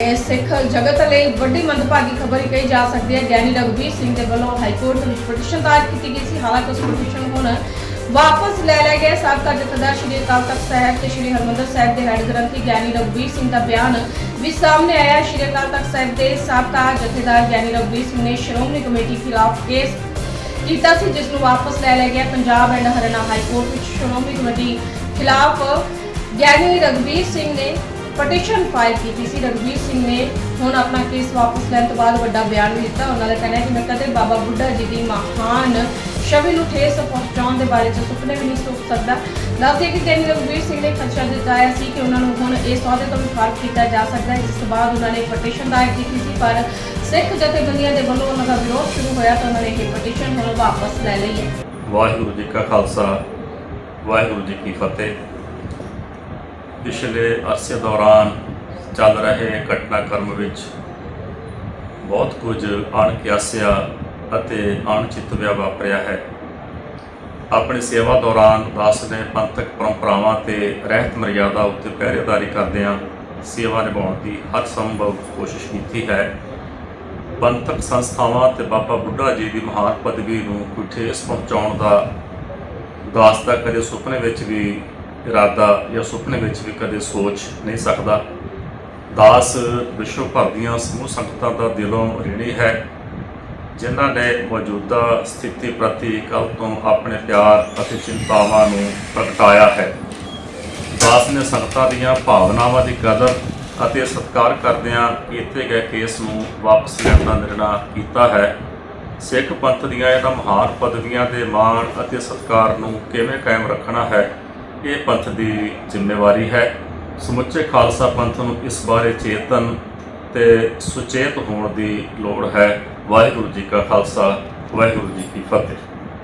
ਸਿੱਖ ਜਗਤ ਲਈ ਵੱਡੀ ਮੰਦਭਾਗੀ ਖਬਰ ਹੀ ਕਹੀ ਜਾ ਸਕਦੀ ਹੈ। ਗਿਆਨੀ ਰਘਬੀਰ ਸਿੰਘ ਦੇ ਵੱਲੋਂ ਹਾਈ ਕੋਰਟ ਵਿੱਚ ਪਟੀਸ਼ਨ ਦਾਇਰ ਕੀਤੀ ਗਈ ਸੀ। ਹਾਲਾਂਕਿ ਉਸ ਪਟੀਸ਼ਨ ਹੁਣ ਵਾਪਸ ਲੈ ਲਿਆ ਗਿਆ ਸਾਬਕਾ ਜਥੇਦਾਰ ਸ਼੍ਰੀ ਅਕਾਲ ਤਖਤ ਸਾਹਿਬ ਤੇ ਸ਼੍ਰੀ ਹਰਮੰਦਰ ਸਾਹਿਬ ਦੇ ਹੈੱਡ ਗ੍ਰੰਥੀ ਗਿਆਨੀ ਰਘਬੀਰ ਸਿੰਘ ਦਾ ਬਿਆਨ ਵੀ ਸਾਹਮਣੇ ਆਇਆ ਸ਼੍ਰੀ ਅਕਾਲ ਤਖਤ ਸਾਹਿਬ ਦੇ ਸਾਬਕਾ ਜਥੇਦਾਰ ਗਿਆਨੀ ਰਘਬੀਰ ਸਿੰਘ ਨੇ ਸ਼੍ਰੋਮਣੀ ਕਮੇਟੀ ਖਿਲਾਫ ਕੇਸ ਕੀਤਾ ਸੀ, ਜਿਸ ਨੂੰ ਵਾਪਸ ਲੈ ਲਿਆ ਗਿਆ Punjab and Haryana high court ਵਿੱਚ ਸ਼੍ਰੋਮਣੀ ਕਮੇਟੀ ਖਿਲਾਫ ਗਿਆਨੀ ਰਘਬੀਰ ਸਿੰਘ ਨੇ ਪਟੀਸ਼ਨ ਫਾਈਲ ਕੀਤੀ ਸੀ। ਰਘਬੀਰ ਸਿੰਘ ਨੇ ਹੁਣ ਆਪਣਾ ਕੇਸ ਵਾਪਸ ਲੈਣ ਤੋਂ ਬਾਅਦ ਵੱਡਾ ਬਿਆਨ ਵੀ ਦਿੱਤਾ। ਉਹਨਾਂ ਦਾ ਕਹਿਣਾ ਹੈ ਕਿ ਮੈਂ ਕਦੇ ਬਾਬਾ ਬੁੱਢਾ ਜੀ ਦੀ ਮਹਾਨ ਛਵੀ ਨੂੰ ਠੇਸ ਪਹੁੰਚਾਉਣ ਦੇ ਬਾਰੇ ਚ ਸੁਪਨੇ ਵੀ ਨਹੀਂ ਸੋਚ ਸਕਦਾ। ਦੱਸਦੇ ਕਿ ਗਿਆਨੀ ਰਘਬੀਰ ਸਿੰਘ ਨੇ ਖਦਸ਼ਾ ਜਤਾਇਆ ਸੀ ਕਿ ਉਹਨਾਂ ਨੂੰ ਹੁਣ ਇਸ ਅਹੁਦੇ ਤੋਂ ਵੀ ਫਾਰਗ ਕੀਤਾ ਜਾ ਸਕਦਾ ਹੈ। ਜਿਸ ਤੋਂ ਬਾਅਦ ਉਹਨਾਂ ਨੇ ਪਟੀਸ਼ਨ ਦਾਇਰ ਕੀਤੀ ਸੀ, ਪਰ ਸਿੱਖ ਜਥੇਬੰਦੀਆਂ ਦੇ ਵੱਲੋਂ ਉਹਨਾਂ ਦਾ ਵਿਰੋਧ ਸ਼ੁਰੂ ਹੋਇਆ ਤਾਂ ਉਹਨਾਂ ਨੇ ਇਹ ਪਟੀਸ਼ਨ ਹੁਣ ਵਾਪਸ ਲੈ ਲਈ ਹੈ। ਵਾਹਿਗੁਰੂ ਜੀ ਕਾ ਖਾਲਸਾ, ਵਾਹਿਗੁਰੂ ਜੀ ਕੀ ਫਤਿਹ। ਪਿਛਲੇ ਅਰਸੇ ਦੌਰਾਨ ਚੱਲ ਰਹੇ ਘਟਨਾਕ੍ਰਮ ਵਿੱਚ ਬਹੁਤ ਕੁਝ ਅਣਕਿਆਸਿਆ ਅਤੇ ਅਣਚਿਤਵਿਆ ਵਾਪਰਿਆ ਹੈ। ਆਪਣੀ ਸੇਵਾ ਦੌਰਾਨ ਦਾਸ ਨੇ ਪੰਥਕ ਪਰੰਪਰਾਵਾਂ ਤੇ ਰਹਿਤ ਮਰਿਆਦਾ ਉੱਤੇ ਪਹਿਰੇਦਾਰੀ ਕਰਦਿਆਂ ਸੇਵਾ ਨਿਭਾਉਣ ਦੀ ਹਰ ਸੰਭਵ ਕੋਸ਼ਿਸ਼ ਕੀਤੀ ਹੈ। ਪੰਥਕ ਸੰਸਥਾਵਾਂ ਤੇ ਬਾਬਾ ਬੁੱਢਾ ਜੀ ਦੀ ਮਹਾਨ ਪਦਵੀ ਨੂੰ ਕੋਈ ਠੇਸ ਪਹੁੰਚਾਉਣ ਦਾ ਦਾਸ ਦਾ ਕਦੇ ਸੁਪਨੇ ਵਿੱਚ ਵੀ ਇਰਾਦਾ ਜਾਂ ਸੁਪਨੇ ਵਿੱਚ ਵੀ ਕਦੇ ਸੋਚ ਨਹੀਂ ਸਕਦਾ। ਦਾਸ ਵਿਸ਼ਵ ਭਰ ਦੀਆਂ ਸਮੂਹ ਸੰਗਤਾਂ ਦਾ ਦਿਲੋਂ ঋਣੀ ਹੈ, ਜਿਨ੍ਹਾਂ ਨੇ ਮੌਜੂਦਾ ਸਥਿਤੀ ਪ੍ਰਤੀ ਕੱਲ ਤੋਂ ਆਪਣੇ ਪਿਆਰ ਅਤੇ ਚਿੰਤਾਵਾਂ ਨੂੰ ਪ੍ਰਗਟਾਇਆ ਹੈ। ਦਾਸ ਨੇ ਸੰਗਤਾਂ ਦੀਆਂ ਭਾਵਨਾਵਾਂ ਦੀ ਕਦਰ ਅਤੇ ਸਤਿਕਾਰ ਕਰਦਿਆਂ ਕੀਤੇ ਗਏ ਕੇਸ ਨੂੰ ਵਾਪਸ ਲੈਣ ਦਾ ਨਿਰਣਾ ਕੀਤਾ ਹੈ। ਸਿੱਖ ਪੰਥ ਦੀਆਂ ਇਹਨਾਂ ਮਹਾਨ ਪਦਵੀਆਂ ਦੇ ਮਾਣ ਅਤੇ ਸਤਿਕਾਰ ਨੂੰ ਕਿਵੇਂ ਕਾਇਮ ਰੱਖਣਾ ਹੈ? ਇਹ ਪੰਥ ਦੀ ਜ਼ਿੰਮੇਵਾਰੀ ਹੈ। ਸਮੁੱਚੇ ਖਾਲਸਾ ਪੰਥ ਨੂੰ ਇਸ ਬਾਰੇ ਚੇਤਨ ਤੇ ਸੁਚੇਤ ਹੋਣ ਦੀ ਲੋੜ ਹੈ। ਵਾਹਿਗੁਰੂ ਜੀ ਕਾ ਖਾਲਸਾ, ਵਾਹਿਗੁਰੂ ਜੀ ਕੀ ਫਤਿਹ।